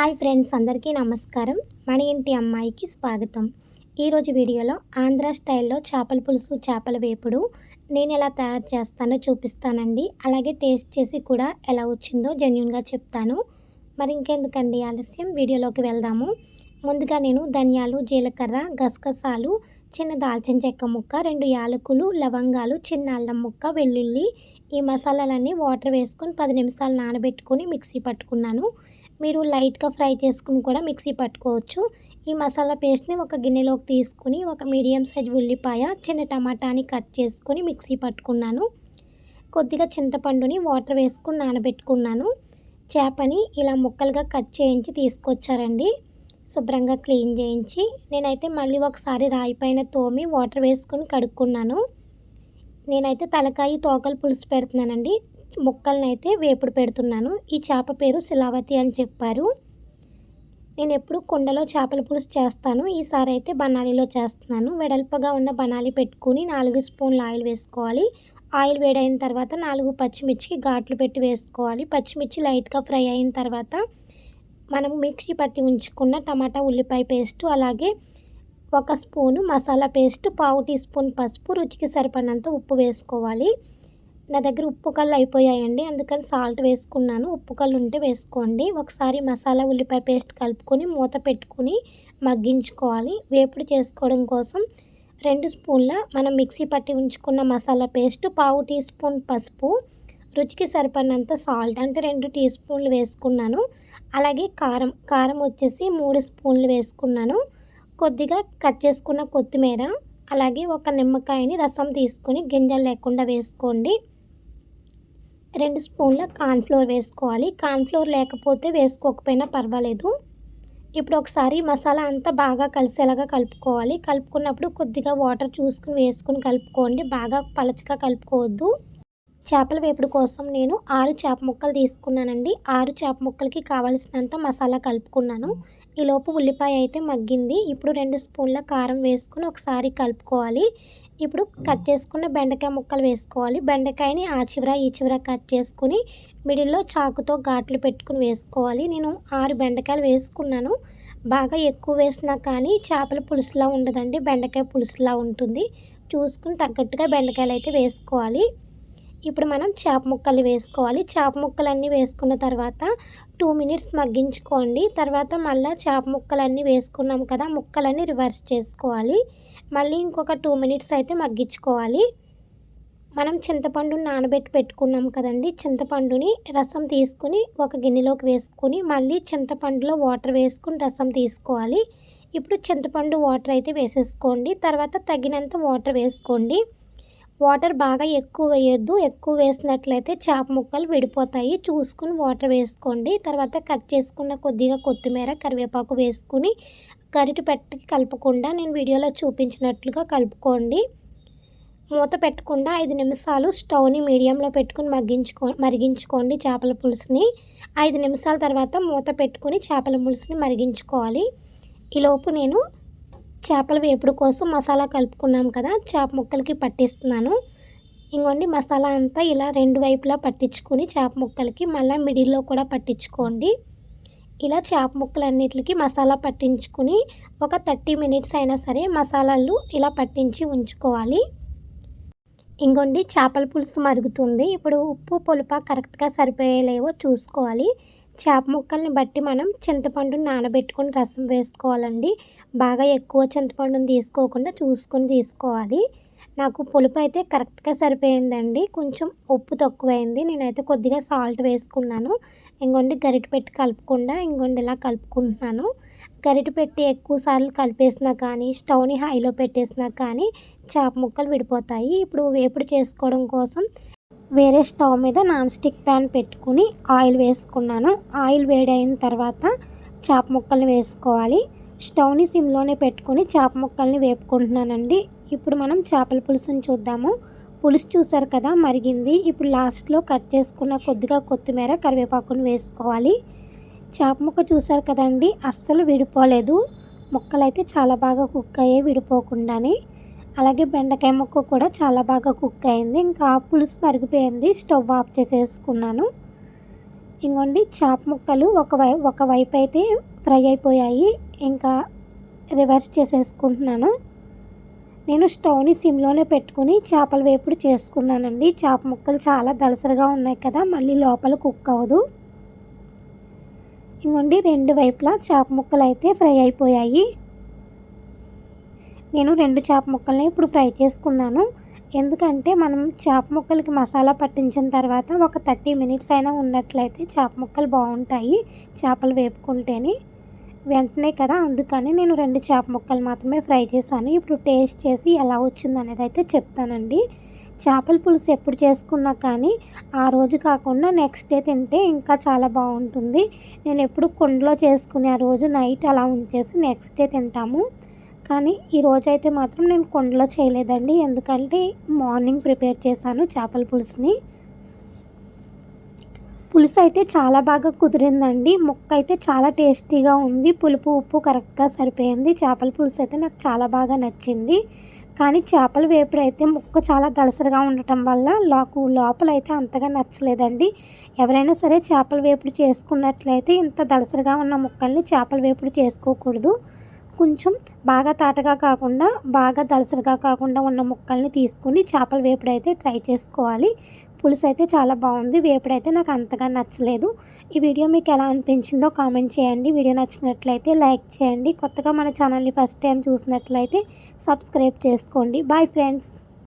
Hi friends అందరికీ నమస్కారం. మన ఇంటి అమ్మాయికి స్వాగతం. ఈరోజు వీడియోలో ఆంధ్ర స్టైల్లో చేపల పులుసు చేపల వేపుడు నేను ఎలా తయారు చేస్తానో చూపిస్తానండి. అలాగే టేస్ట్ చేసి కూడా ఎలా వచ్చిందో జెన్యున్గా చెప్తాను. మరి ఇంకెందుకండి ఆలస్యం? వీడియోలోకి వెళ్దాము. ముందుగా నేను ధనియాలు జీలకర్ర గసగసాలు చిన్న దాల్చిన చెక్క ముక్క రెండు యాలకులు లవంగాలు చిన్న అల్లం ముక్క వెల్లుల్లి ఈ మసాలాలన్నీ వాటర్ వేసుకొని పది నిమిషాలు నానబెట్టుకొని మిక్సీ పట్టుకున్నాను. మీరు లైట్గా ఫ్రై చేసుకుని కూడా మిక్సీ పట్టుకోవచ్చు. ఈ మసాలా పేస్ట్ని ఒక గిన్నెలోకి తీసుకుని ఒక మీడియం సైజ్ ఉల్లిపాయ చిన్న టమాటాని కట్ చేసుకుని మిక్సీ పట్టుకున్నాను. కొద్దిగా చింతపండుని వాటర్ వేసుకుని నానబెట్టుకున్నాను. చేపని ఇలా ముక్కలుగా కట్ చేయించి తీసుకొచ్చారండి. శుభ్రంగా క్లీన్ చేయించి నేనైతే మళ్ళీ ఒకసారి రాయి పైన తోమి వాటర్ వేసుకొని కడుక్కున్నాను. నేనైతే తలకాయ తోకలు పులుసు పెడుతున్నానండి. ముక్కల్ని అయితే వేపుడు పెడుతున్నాను. ఈ చేప పేరు శిలావతి అని చెప్పారు. నేను ఎప్పుడు కుండలో చేపల పులుసు చేస్తాను. ఈసారి అయితే బనాలీలో చేస్తున్నాను. వెడల్పగా ఉన్న బనాలి పెట్టుకుని నాలుగు స్పూన్లు ఆయిల్ వేసుకోవాలి. ఆయిల్ వేడైన తర్వాత నాలుగు పచ్చిమిర్చికి ఘాట్లు పెట్టి వేసుకోవాలి. పచ్చిమిర్చి లైట్గా ఫ్రై అయిన తర్వాత మనం మిక్సీ పట్టి ఉంచుకున్న టమాటా ఉల్లిపాయ పేస్టు అలాగే ఒక స్పూను మసాలా పేస్ట్ పావు టీ స్పూన్ పసుపు రుచికి సరిపడినంత ఉప్పు వేసుకోవాలి. నా దగ్గర ఉప్పు కళ్ళు అయిపోయాయండి. అందుకని సాల్ట్ వేసుకున్నాను. ఉప్పు కళ్ళు ఉంటే వేసుకోండి. ఒకసారి మసాలా ఉల్లిపాయ పేస్ట్ కలుపుకొని మూత పెట్టుకుని మగ్గించుకోవాలి. వేపుడు చేసుకోవడం కోసం రెండు స్పూన్ల మనం మిక్సీ పట్టి ఉంచుకున్న మసాలా పేస్ట్ పావు టీ స్పూన్ పసుపు రుచికి సరిపడినంత సాల్ట్ అంటే రెండు టీ స్పూన్లు వేసుకున్నాను. అలాగే కారం కారం వచ్చేసి మూడు స్పూన్లు వేసుకున్నాను. కొద్దిగా కట్ చేసుకున్న కొత్తిమీర అలాగే ఒక నిమ్మకాయని రసం తీసుకొని గింజలు లేకుండా వేసుకోండి. రెండు స్పూన్ల కార్న్ఫ్లోర్ వేసుకోవాలి. కార్న్ఫ్లోర్ లేకపోతే వేసుకోకపోయినా పర్వాలేదు. ఇప్పుడు ఒకసారి మసాలా అంతా బాగా కలిసేలాగా కలుపుకోవాలి. కలుపుకున్నప్పుడు కొద్దిగా వాటర్ చూసుకుని వేసుకుని కలుపుకోండి. బాగా పలచగా కలుపుకోవద్దు. చేపల వేపుడు కోసం నేను ఆరు చేప ముక్కలు తీసుకున్నానండి. ఆరు చేప ముక్కలకి కావాల్సినంత మసాలా కలుపుకున్నాను. ఈలోపు ఉల్లిపాయ అయితే మగ్గింది. ఇప్పుడు రెండు స్పూన్ల కారం వేసుకుని ఒకసారి కలుపుకోవాలి. ఇప్పుడు కట్ చేసుకున్న బెండకాయ ముక్కలు వేసుకోవాలి. బెండకాయని ఆ చివర ఈ చివర కట్ చేసుకుని మిడిల్లో చాకుతో ఘాట్లు పెట్టుకుని వేసుకోవాలి. నేను ఆరు బెండకాయలు వేసుకున్నాను. బాగా ఎక్కువ వేసినా కానీ చేపల పులుసులా ఉండదండి. బెండకాయ పులుసులా ఉంటుంది. చూసుకుని తగ్గట్టుగా బెండకాయలు అయితే వేసుకోవాలి. ఇప్పుడు మనం చేప ముక్కలు వేసుకోవాలి. చేప ముక్కలన్నీ వేసుకున్న తర్వాత టూ మినిట్స్ మగ్గించుకోండి. తర్వాత మళ్ళీ చేప ముక్కలన్నీ వేసుకున్నాం కదా ముక్కలన్నీ రివర్స్ చేసుకోవాలి. మళ్ళీ ఇంకొక టూ మినిట్స్ అయితే మగ్గించుకోవాలి. మనం చింతపండు నానబెట్టి పెట్టుకున్నాం కదండి. చింతపండుని రసం తీసుకుని ఒక గిన్నెలోకి వేసుకుని మళ్ళీ చింతపండులో వాటర్ వేసుకుని రసం తీసుకోవాలి. ఇప్పుడు చింతపండు వాటర్ అయితే వేసేసుకోండి. తర్వాత తగినంత వాటర్ వేసుకోండి. వాటర్ బాగా ఎక్కువ వేయొద్దు. ఎక్కువ వేసినట్లయితే చేప ముక్కలు విడిపోతాయి. చూసుకుని వాటర్ వేసుకోండి. తర్వాత కట్ చేసుకున్న కొద్దిగా కొత్తిమీర కరివేపాకు వేసుకుని గరిటి పెట్టి కలపకుండా నేను వీడియోలో చూపించినట్లుగా కలుపుకోండి. మూత పెట్టకుండా ఐదు నిమిషాలు స్టవ్ని మీడియంలో పెట్టుకుని మగ్గించుకో మరిగించుకోండి చేపల పులుసుని. ఐదు నిమిషాల తర్వాత మూత పెట్టుకుని చేపల పులుసుని మరిగించుకోవాలి. ఈలోపు నేను చేపల వేపుడు కోసం మసాలా కలుపుకున్నాం కదా చేప ముక్కలకి పట్టిస్తున్నాను. ఇంకోండి మసాలా అంతా ఇలా రెండు వైపులా పట్టించుకొని చేప ముక్కలకి మళ్ళీ మిడిల్లో కూడా పట్టించుకోండి. ఇలా చేప ముక్కలన్నిటికి మసాలా పట్టించుకుని ఒక థర్టీ మినిట్స్ అయినా సరే మసాలాలు ఇలా పట్టించి ఉంచుకోవాలి. ఇంకోండి చేపల పులుసు మరుగుతుంది. ఇప్పుడు ఉప్పు పులుప కరెక్ట్గా సరిపోయేలేవో చూసుకోవాలి. చేప ముక్కల్ని బట్టి మనం చింతపండుని నానబెట్టుకొని రసం వేసుకోవాలండి. బాగా ఎక్కువ చింతపండుని తీసుకోకుండా చూసుకొని తీసుకోవాలి. నాకు పులుపు అయితే కరెక్ట్గా సరిపోయిందండి. కొంచెం ఉప్పు తక్కువైంది. నేనైతే కొద్దిగా సాల్ట్ వేసుకున్నాను. ఇంకొండి గరిట పెట్టి కలుపుకుండా ఇంకొండి ఇలా కలుపుకుంటున్నాను. గరిట పెట్టి ఎక్కువ సార్లు కలిపేసినా కానీ స్టవ్ని హైలో పెట్టేసినా కానీ చేప ముక్కలు విడిపోతాయి. ఇప్పుడు వేపుడు చేసుకోవడం కోసం వేరే స్టవ్ మీద నాన్ స్టిక్ ప్యాన్ పెట్టుకుని ఆయిల్ వేసుకున్నాను. ఆయిల్ వేడైన తర్వాత చేప ముక్కల్ని వేసుకోవాలి. స్టవ్ని సిమ్లోనే పెట్టుకుని చేప ముక్కల్ని వేపుకుంటున్నానండి. ఇప్పుడు మనం చేపల పులుసుని చూద్దాము. పులుసు చూసారు కదా మరిగింది. ఇప్పుడు లాస్ట్లో కట్ చేసుకున్న కొద్దిగా కొత్తిమీర కరివేపాకుని వేసుకోవాలి. చేప ముక్క చూసారు కదండి అస్సలు విడిపోలేదు. ముక్కలైతే చాలా బాగా కుక్ అయ్యే విడిపోకుండానే. అలాగే బెండకాయ ముక్క కూడా చాలా బాగా కుక్ అయింది. ఇంకా పులుసు మరిగిపోయింది. స్టవ్ ఆఫ్ చేసేసుకున్నాను. ఇంకోండి చేప ముక్కలు ఒక వై ఒక వైపు అయితే ఫ్రై అయిపోయాయి. ఇంకా రివర్స్ చేసేసుకుంటున్నాను. నేను స్టవ్ని సిమ్లోనే పెట్టుకుని చేపల వేపుడు చేసుకున్నానండి. చేప ముక్కలు చాలా దలసరిగా ఉన్నాయి కదా మళ్ళీ లోపల కుక్ అవ్వదు. ఇంకోండి రెండు వైపులా చేప ముక్కలు అయితే ఫ్రై అయిపోయాయి. నేను రెండు చేప ముక్కల్ని ఇప్పుడు ఫ్రై చేసుకున్నాను. ఎందుకంటే మనం చేప ముక్కలకి మసాలా పట్టించిన తర్వాత ఒక థర్టీ మినిట్స్ అయినా ఉన్నట్లయితే చేప ముక్కలు బాగుంటాయి చేపలు వేపుకుంటేనే. వెంటనే కదా అందుకని నేను రెండు చేప ముక్కలు మాత్రమే ఫ్రై చేశాను. ఇప్పుడు టేస్ట్ చేసి ఎలా వచ్చింది అనేది అయితే చెప్తానండి. చేపల పులుసు ఎప్పుడు చేసుకున్నా కానీ ఆ రోజు కాకుండా నెక్స్ట్ డే తింటే ఇంకా చాలా బాగుంటుంది. నేను ఎప్పుడు కుండలో చేసుకునే ఆ రోజు నైట్ అలా ఉంచేసి నెక్స్ట్ డే తింటాము. కానీ ఈ రోజైతే మాత్రం నేను కుండలో చేయలేదండి. ఎందుకంటే మార్నింగ్ ప్రిపేర్ చేశాను చేపల పులుసుని. పులుసు అయితే చాలా బాగా కుదిరిందండి. ముక్క అయితే చాలా టేస్టీగా ఉంది. పులుపు ఉప్పు కరెక్ట్గా సరిపోయింది. చేపల పులుసు అయితే నాకు చాలా బాగా నచ్చింది. కానీ చేపల వేపుడు అయితే ముక్క చాలా దలసరిగా ఉండటం వల్ల నాకు లోపల అయితే అంతగా నచ్చలేదండి. ఎవరైనా సరే చేపల వేపుడు చేసుకున్నట్లయితే ఇంత దలసరిగా ఉన్న ముక్కల్ని చేపల వేపుడు చేసుకోకూడదు. కొంచెం బాగా తాటగా కాకుండా బాగా దలసరిగా కాకుండా ఉన్న ముక్కల్ని తీసుకుని చేపల వేపుడు అయితే ట్రై చేసుకోవాలి. పులుసు అయితే చాలా బాగుంది. వేపుడు అయితే నాకు అంతగా నచ్చలేదు. ఈ వీడియో మీకు ఎలా అనిపించిందో కామెంట్ చేయండి. వీడియో నచ్చినట్లయితే లైక్ చేయండి. కొత్తగా మన ఛానల్ని ఫస్ట్ టైం చూసినట్లయితే సబ్స్క్రైబ్ చేసుకోండి. Bye friends.